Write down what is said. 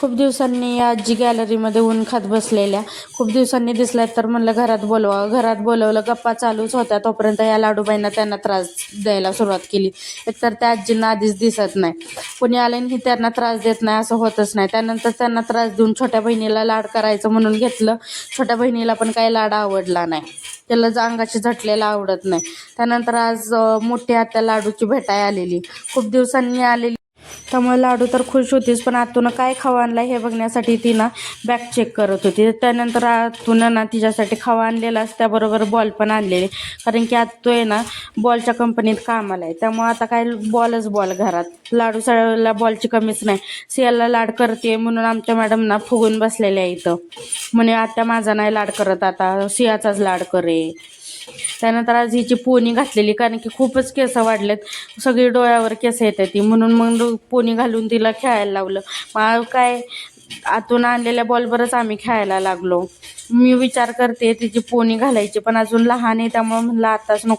खूप दिवसांनी या आजी गॅलरीमध्ये ऊन खात बसलेल्या. खूप दिवसांनी दिसल्या तर म्हणलं घरात बोलवा. घरात बोलवलं गप्पा चालूच होत्या. तोपर्यंत या लाडूबाईंना त्यांना त्रास द्यायला सुरुवात केली. एकतर त्या आजींना आधीच दिसत नाही. कोणी की त्यांना त्रास देत नाही असं होतच नाही. त्यानंतर त्यांना त्रास देऊन छोट्या बहिणीला लाड करायचं म्हणून घेतलं. छोट्या बहिणीला पण काही लाड आवडला नाही. त्याला ज- अंगाशी झटलेलं आवडत नाही. त्यानंतर आज मोठी आत्या लाडूची भेटाय आलेली. खूप दिवसांनी आलेली. त्यामुळे लाडू तर खुश होतीच पण आतून काय खावा आणला हे बघण्यासाठी ती ना बॅग चेक करत होती. त्यानंतर आतून ना तिच्यासाठी खावा आणलेला असं त्याबरोबर बॉल पण आणलेले. कारण की आतू आहे ना बॉलच्या कंपनीत कामाला आहे. त्यामुळे आता काय बॉलच बॉल घरात. लाडू सळला बॉलची कमीच नाही. सियाला लाड करते म्हणून आमच्या मॅडम ना फुगून बसलेल्या आहे इथं. म्हणे आता माझा नाही लाड करत आता सियाचाच लाड करे. त्यानंतर आज हिची पोनी घातलेली कारण की खूपच केस वाढलेत. सगळी डोळ्यावर केस येत ती. म्हणून मग पोनी घालून तिला खेळायला लावलं. मग काय आतून आणलेल्या बॉलवरच आम्ही खेळायला लागलो. मी विचार करते तिची पोनी घालायची पण अजून लहान आहे त्यामुळे म्हणलं आताच नको